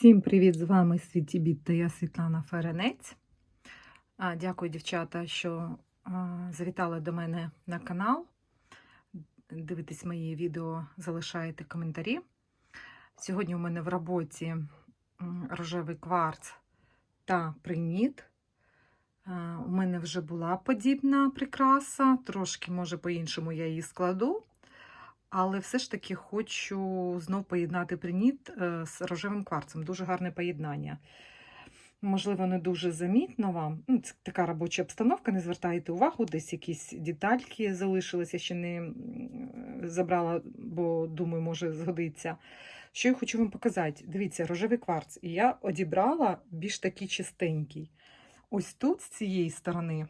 Всім привіт! З вами Світі Біт та я Світлана Ференець. Дякую, дівчата, що завітали до мене на канал. Дивитесь мої відео, залишаєте коментарі. Сьогодні у мене в роботі рожевий кварц та приніт. У мене вже була подібна прикраса, трошки, може, по-іншому я її складу. Але все ж таки хочу знов поєднати приніт е, з рожевим кварцем. Дуже гарне поєднання. Можливо, не дуже замітно вам. Ну, Це така робоча обстановка, не звертайте увагу, десь якісь детальки залишилися, ще не забрала, бо думаю, може згодиться. Що я хочу вам показати? Дивіться, рожевий кварц. І я одібрала більш такий чистенький. Ось тут, з цієї сторони,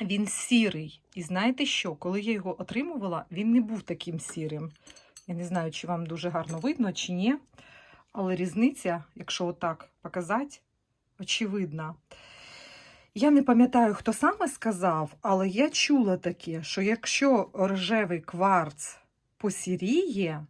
він сірий. І знаєте що? Коли я його отримувала, він не був таким сірим. Я не знаю, чи вам дуже гарно видно, чи ні. Але різниця, якщо отак показати, очевидна. Я не пам'ятаю, хто саме сказав, але я чула таке, що якщо рожевий кварц посіріє,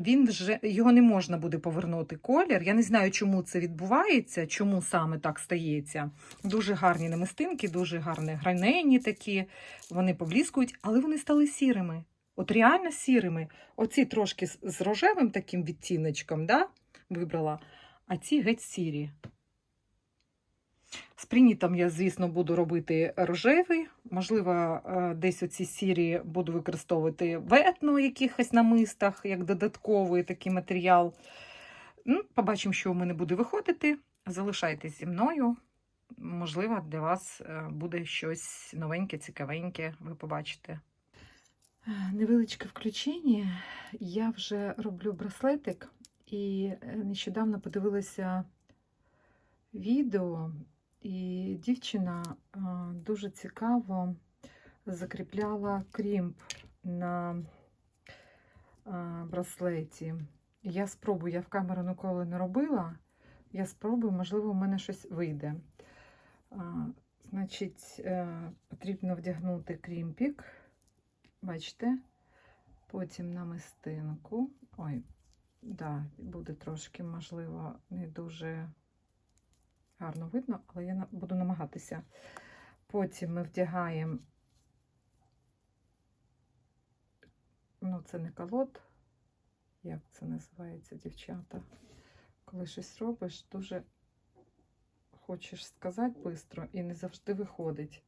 він вже його не можна буде повернути колір. Я не знаю, чому це відбувається, чому саме так стається. Дуже гарні намистинки, дуже гарні гранені такі, вони побліскують, але вони стали сірими. От реально сірими. Оці трошки з- рожевим таким відтіночком, да, вибрала, а ці геть сірі. З принітом я, звісно, буду робити рожевий. Можливо, е, десь оці сірі буду використовувати в етно якихось намистах, як додатковий такий матеріал. Ну, побачимо, що у мене буде виходити. Залишайтесь зі мною. Можливо, для вас е, буде щось новеньке, цікавеньке, ви побачите. Невеличке включення. Я вже роблю браслетик і е, нещодавно подивилася відео, і дівчина дуже цікаво закріпляла крімп на браслеті. Я спробую, я в камеру ніколи не робила. Я спробую, можливо, у мене щось вийде. Значить, е, потрібно вдягнути крімпік. Бачите? Потім намистинку. Ой, да, буде трошки, можливо, не дуже гарно видно, але я буду намагатися. Потім ми вдягаємо, ну, це не колод, як це називається, дівчата. Коли щось робиш, дуже хочеш сказати швидко і не завжди виходить.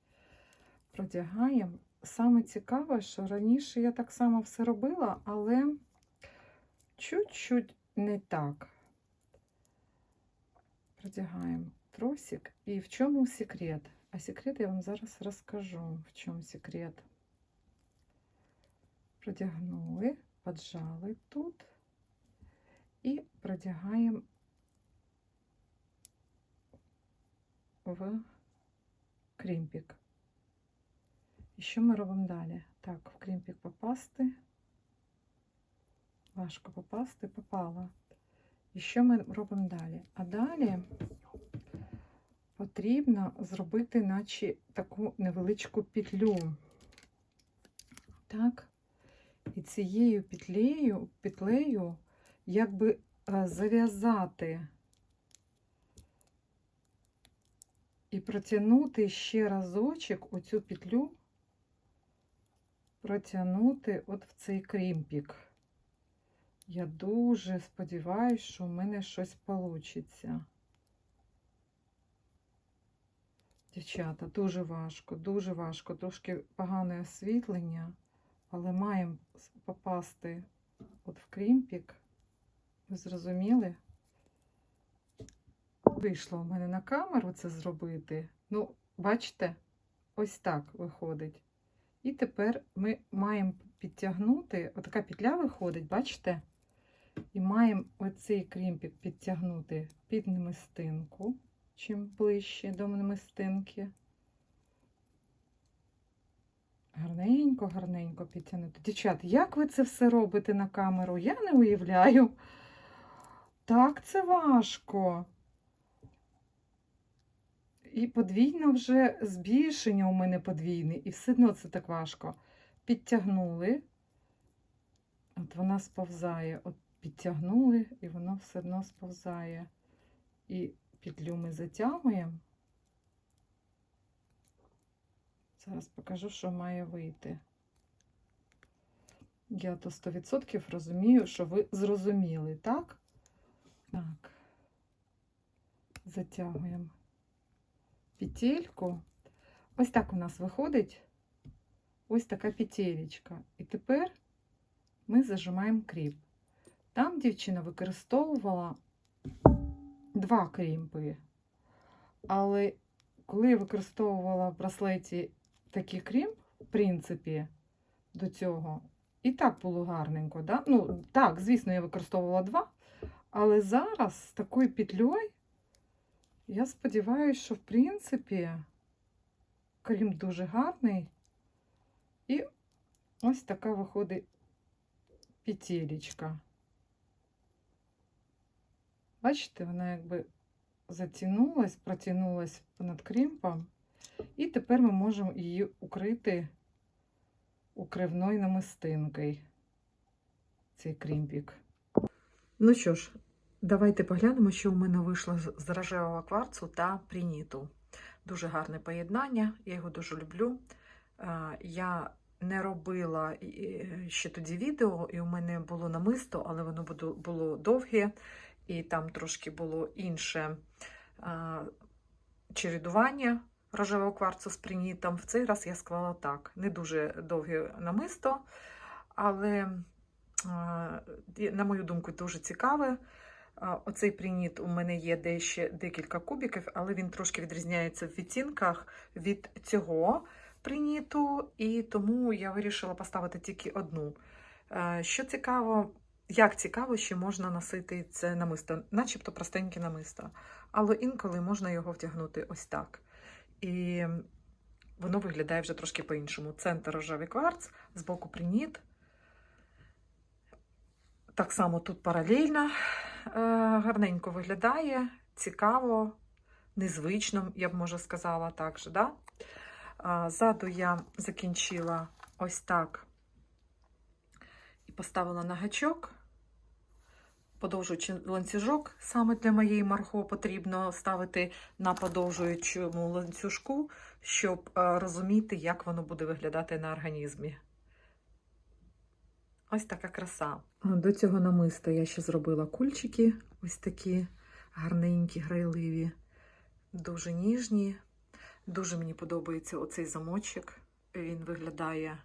Продягаємо. Саме цікаве, що раніше я так само все робила, але чуть-чуть не так. Продягаємо тросик. І в чому секрет? А секрет я вам зараз розкажу, в чому секрет. Продягнули, поджали тут і продягаємо в крімпік. І що ми робимо далі? Так, в крімпік попасти. Важко попасти, попала. І що ми робимо далі? А далі потрібно зробити, наче таку невеличку петлю. Так. І цією петлею, петлею якби е, зав'язати і протягнути ще разочок оцю петлю, протягнути от в цей крімпік. Я дуже сподіваюся, що в мене щось вийде. Дівчата, дуже важко, дуже важко. Трошки погане освітлення, але маємо попасти от в крімпік. Ви зрозуміли? Вийшло у мене на камеру це зробити. Ну, бачите, ось так виходить. І тепер ми маємо підтягнути, отака петля виходить, бачите? І маємо оцей крімпік підтягнути під намистинку, чим ближче до намистинки. Гарненько, гарненько підтягнути. Дівчат, як ви це все робите на камеру? Я не уявляю. Так, це важко. І подвійно вже збільшення у мене подвійне, і все одно це так важко. Підтягнули, от вона сповзає, от підтягнули, і воно все одно сповзає. І петлю ми затягуємо. Зараз покажу, що має вийти. Я то 100% розумію, що ви зрозуміли, так? Так. Затягуємо петельку. Ось так у нас виходить ось така петелечка. І тепер ми зажимаємо кріп. Там дівчина використовувала два крімпи. Але коли я використовувала в браслеті такий крімп, в принципі, до цього, і так було гарненько. Да? Ну, так, звісно, я використовувала два. Але зараз з такою петлею, я сподіваюся, що в принципі крім дуже гарний. І ось така виходить петелечка. Бачите, вона якби затягнулась, протягнулась понад крімпом. І тепер ми можемо її укрити укривною намистинкою. Цей крімпік. Ну що ж, давайте поглянемо, що у мене вийшло з- рожевого кварцу та прініту. Дуже гарне поєднання, я його дуже люблю. Я не робила ще тоді відео, і у мене було намисто, але воно було довге, і там трошки було інше е, чередування рожевого кварцу з принітом. В цей раз я склала так. Не дуже довге намисто, але, е, на мою думку, дуже цікаве. Оцей приніт у мене є де ще декілька кубиків, але він трошки відрізняється в відтінках від цього приніту, і тому я вирішила поставити тільки одну. Е, Що цікаво, як цікаво, що можна носити це намисто, начебто простеньке намисто, але інколи можна його втягнути ось так. І воно виглядає вже трошки по-іншому. Центр рожевий кварц, збоку приніт. Так само тут паралельно е, гарненько виглядає, цікаво, незвично, я б може сказала так же. Да? Ззаду я закінчила ось так і поставила на гачок. Подовжуючи ланцюжок, саме для моєї марго потрібно ставити на подовжуючому ланцюжку, щоб е, розуміти, як воно буде виглядати на організмі. Ось така краса. До цього намиста я ще зробила кульчики, ось такі гарненькі, грайливі, дуже ніжні. Дуже мені подобається оцей замочок. Він виглядає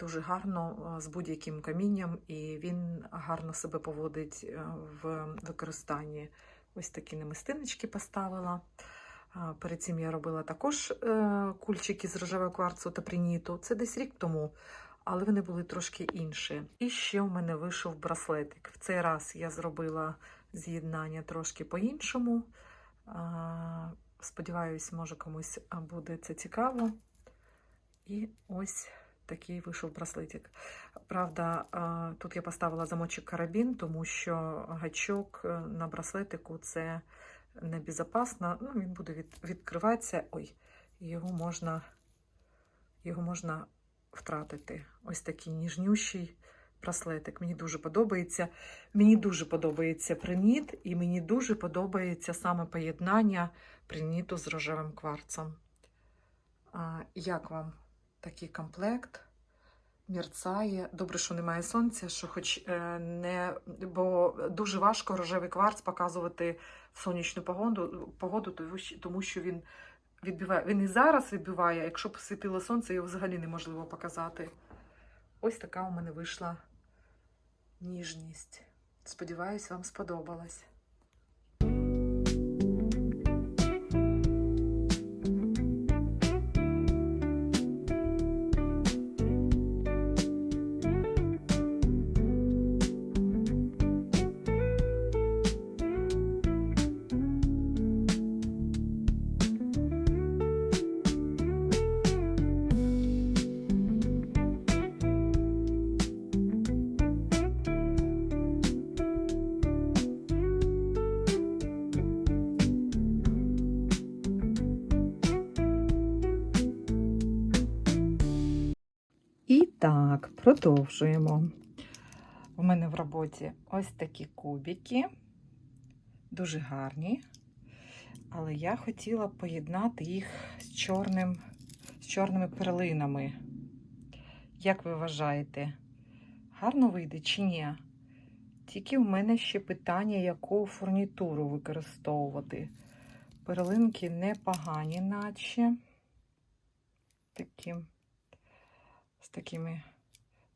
дуже гарно е, з будь-яким камінням, і він гарно себе поводить е, в використанні. Ось такі намистиночки поставила. Перед цим я робила також е, кульчики з рожевого кварцу та приніту. Це десь рік тому, але вони були трошки інші. І ще в мене вийшов браслетик. В цей раз я зробила з'єднання трошки по-іншому. Сподіваюсь, може комусь буде це цікаво. І ось такий вийшов браслетик. Правда, тут я поставила замочок карабін, тому що гачок е, на браслетику це небезпечно. Ну, він буде від, відкриватися. Ой, його можна, його можна втратити. Ось такий ніжнющий браслетик. Мені дуже подобається. Мені дуже подобається приніт, і мені дуже подобається саме поєднання приніту з рожевим кварцем. А, як вам такий комплект? Мерцає. Добре, що немає сонця, що хоч е, не. Бо дуже важко рожевий кварц показувати в сонячну погоду, погоду тому що- він відбиває. Він і зараз відбиває, якщо б сонце, його взагалі неможливо показати. Ось така у мене вийшла ніжність. Сподіваюсь, вам сподобалось. І так, продовжуємо. у мене в роботі ось такі кубики, дуже гарні. Але я хотіла поєднати їх з, чорним, з чорними перлинами. Як ви вважаєте, гарно вийде чи ні? Тільки в мене ще питання, яку фурнітуру використовувати. Перлинки непогані, наче. Такі, такими.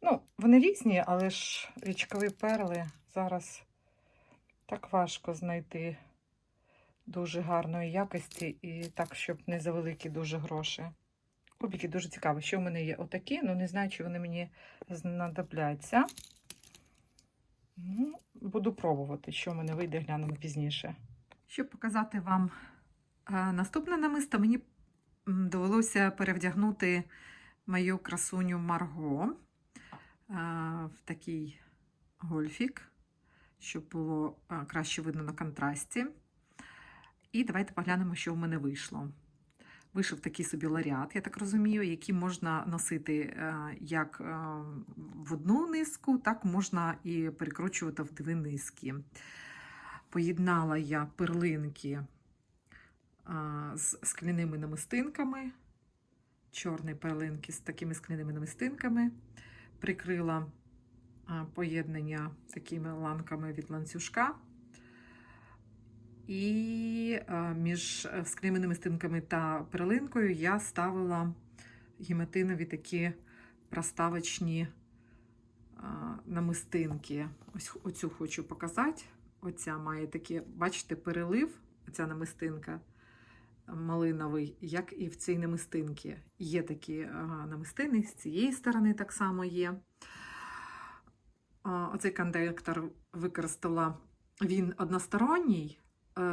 Ну, вони різні, але ж річкові перли зараз так важко знайти дуже гарної якості і так, щоб не за великі дуже гроші. Кубики дуже цікаві. Що в мене є отакі, ну не знаю, чи вони мені знадобляться. Ну, буду пробувати, що в мене вийде, глянемо пізніше. Щоб показати вам е, наступне намисто, мені довелося перевдягнути мою красуню Марго е, в такий гольфік, щоб було е, краще видно на контрасті. І давайте поглянемо, що в мене вийшло. Вийшов такий собі ларіат, я так розумію, який можна носити е, як в одну низку, так можна і перекручувати в дві низки. Поєднала я перлинки з скляними намистинками, чорні перлинки з такими скляними намистинками, прикрила е, поєднання такими ланками від ланцюжка. І е, між склеєними стінками та перлинкою я ставила гематинові такі проставочні е, намистинки. Ось оцю хочу показати. Оця має такі, бачите, перелив, оця намистинка малиновий, як і в цій намистинці. Є такі е, намистини, з цієї сторони так само є. Оцей кондуктор використала, він односторонній.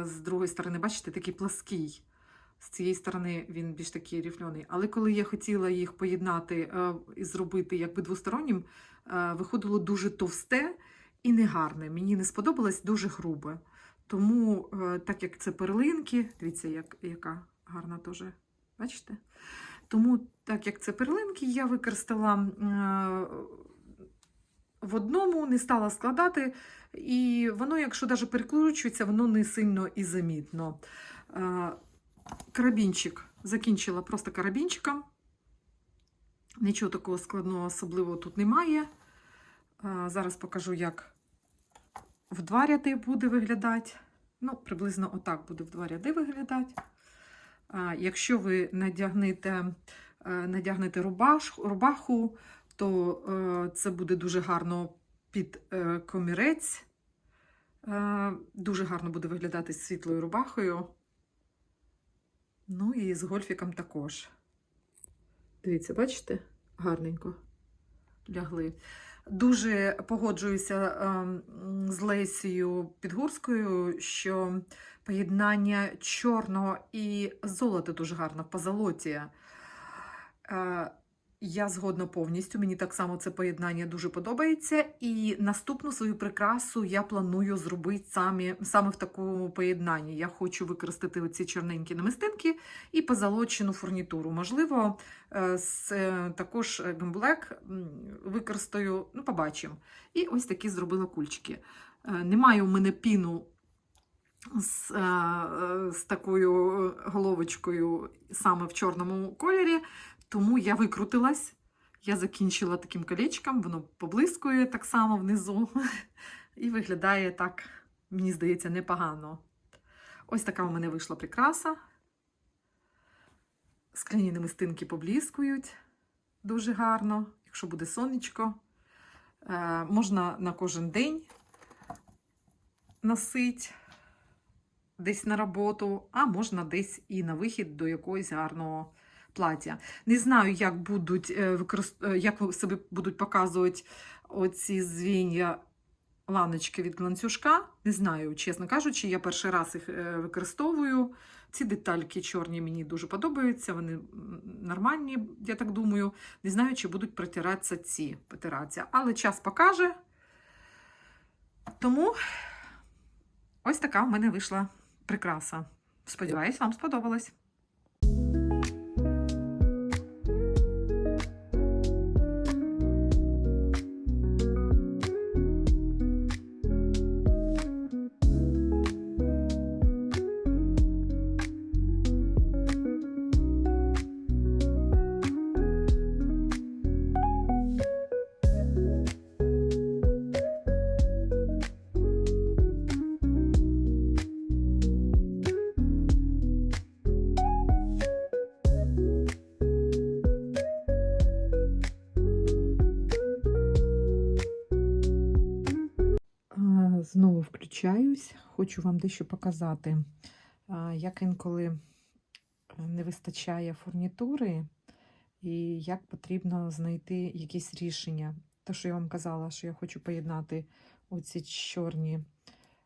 З другої сторони, бачите, такий плаский. З цієї сторони він більш такий ріфльоний. Але коли я хотіла їх поєднати і зробити якби двостороннім, виходило дуже товсте і негарне. Мені не сподобалось дуже грубе. Тому, так як це перлинки, дивіться, як, яка гарна теж, бачите? Тому, так як це перлинки, я використала в одному, не стала складати. І воно, якщо навіть перекручується, воно не сильно і замітно. Карабінчик закінчила просто карабінчиком. Нічого такого складного, особливого тут немає. Зараз покажу, як в два ряди буде виглядати. Ну, приблизно отак буде в два ряди виглядати. Якщо ви надягнете, надягнете рубаш, рубаху, то це буде дуже гарно під е, комірець. Е, дуже гарно буде виглядати з світлою рубахою. Ну і з гольфіком також. Дивіться, бачите? Гарненько лягли. Дуже погоджуюся е, з Лесією Підгурською, що поєднання чорного і золота дуже гарно, позолоті. Я згодна повністю. Мені так само це поєднання дуже подобається. І наступну свою прикрасу я планую зробити самі, саме в такому поєднанні. Я хочу використати оці чорненькі намистинки і позолочену фурнітуру. Можливо, е, з, е, також гамблек використаю, ну, побачимо. І ось такі зробила кульчики. Е, немає у мене піну. З, з такою головочкою саме в чорному кольорі, тому я викрутилась, я закінчила таким колечком, воно поблискує так само внизу. І виглядає так, мені здається, непогано. Ось така у мене вийшла прикраса. Скляні намистинки поблискують дуже гарно, якщо буде сонечко. Е, можна на кожен день носити десь на роботу, а можна десь і на вихід до якогось гарного плаття. Не знаю, як будуть е, е, як себе будуть показувати оці звіння ланочки від ланцюжка. Не знаю, чесно кажучи, я перший раз їх е, використовую. Ці детальки чорні мені дуже подобаються, вони нормальні, я так думаю. Не знаю, чи будуть протиратися ці потиратися. Але час покаже. Тому ось така в мене вийшла прикраса. Сподіваюсь, вам сподобалось. Хочу вам дещо показати, як інколи е, не вистачає фурнітури і як потрібно знайти якісь рішення. Те, що я вам казала, що я хочу поєднати оці чорні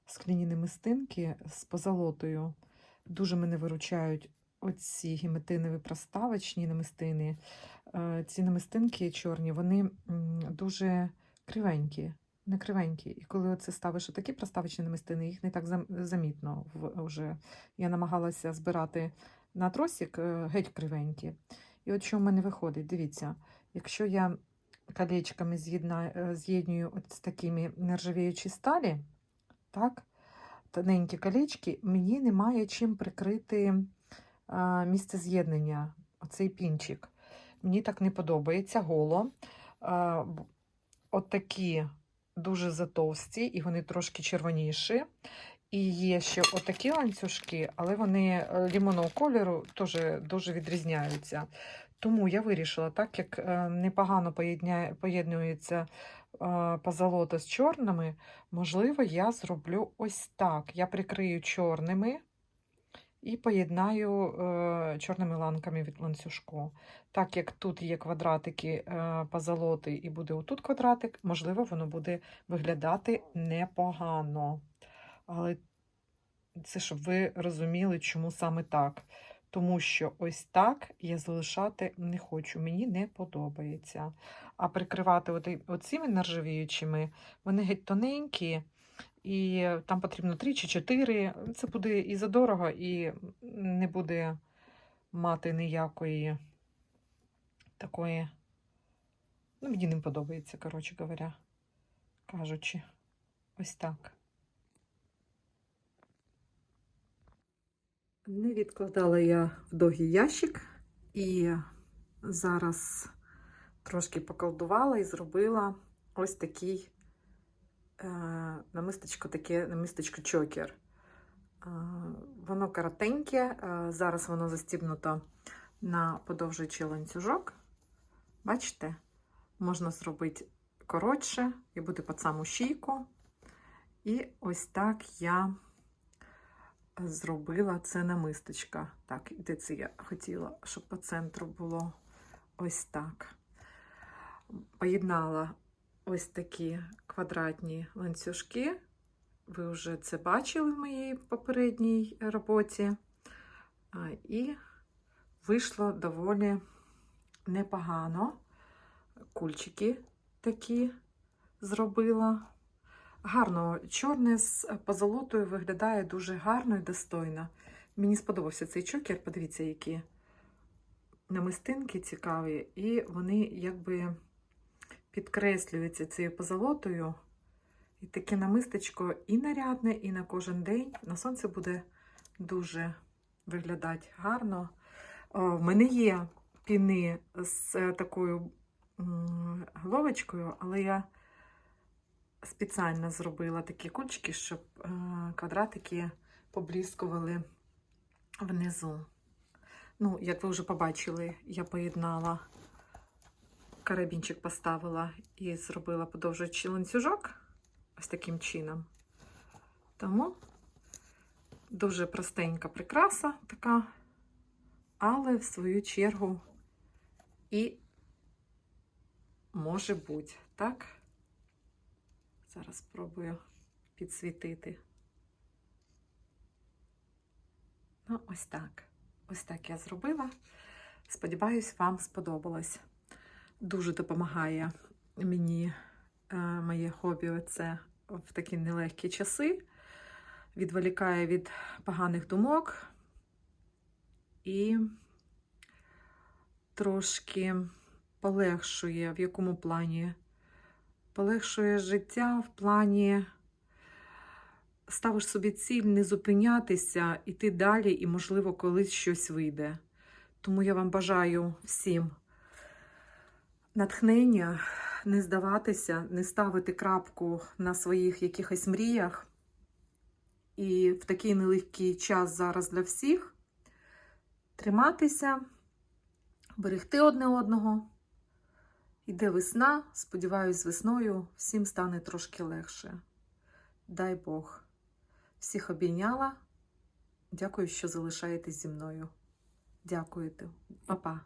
скляні намистинки з позолотою. Дуже мене виручають оці геметинові проставочні намистини. Е, Ці намистинки чорні, вони дуже кривенькі не кривенькі. І коли оце ставиш такі проставочні намистини, їх не так замітно вже. Я намагалася збирати на тросик е, геть кривенькі. І от що в мене виходить, дивіться, якщо я колечками е, з'єднюю от з такими нержавіючі сталі, так, тоненькі колечки, мені немає чим прикрити а, місце з'єднання, оцей пінчик. Мені так не подобається голо. А, от такі дуже затовсті, і вони трошки червоніші. І є ще отакі ланцюжки, але вони е, лімонного кольору теж дуже відрізняються. Тому я вирішила, так як е, непогано поєднується е, позолота з чорними, можливо, я зроблю ось так. Я прикрию чорними і поєднаю е, чорними ланками від ланцюжку. Так як тут є квадратики е, позолоти і буде отут квадратик, можливо, воно буде виглядати непогано. Але це щоб ви розуміли, чому саме так. Тому що ось так я залишати не хочу, мені не подобається. А прикривати оцими нержавіючими, вони геть тоненькі, і там потрібно 3 чи 4. Це буде і задорого, і не буде мати ніякої такої. Ну, мені не подобається, коротше говоря, кажучи, ось так. Не відкладала я в довгий ящик і зараз трошки поколдувала і зробила ось такий намисточко, таке намисточко чокер. Е, воно коротеньке, е, зараз воно застібнуто на подовжуючий ланцюжок. Бачите, можна зробити коротше і буде під саму шийку. І ось так я зробила це намисточка. Так, де це я хотіла, щоб по центру було ось так. Поєднала ось такі квадратні ланцюжки. Ви вже це бачили в моїй попередній роботі. І вийшло доволі непогано. Кульчики такі зробила. Гарно, чорне з позолотою виглядає дуже гарно і достойно. Мені сподобався цей чокер. Подивіться, які намистинки цікаві, і вони якби підкреслюються цією позолотою. І таке намистечко і нарядне, і на кожен день. На сонце буде дуже виглядати гарно. В мене є піни з такою головочкою, але я спеціально зробила такі кульчики, щоб е, квадратики поблискували внизу. Ну, як ви вже побачили, я поєднала карабінчик поставила і зробила подовжуючий ланцюжок ось таким чином. Тому дуже простенька прикраса така, але в свою чергу і може бути, так? Зараз спробую підсвітити. Ну, ось так. Ось так я зробила. Сподіваюсь, вам сподобалось. Дуже допомагає мені е, моє хобі оце в такі нелегкі часи. Відволікає від поганих думок і трошки полегшує, в якому плані полегшує життя в плані ставиш собі ціль не зупинятися, іти далі, і, можливо, колись щось вийде. Тому я вам бажаю всім натхнення, не здаватися, не ставити крапку на своїх якихось мріях. І в такий нелегкий час зараз для всіх триматися, берегти одне одного. Іде весна, сподіваюсь, весною всім стане трошки легше. дай Бог. Всіх обійняла. Дякую, що залишаєтесь зі мною. Дякуєте, Па-па.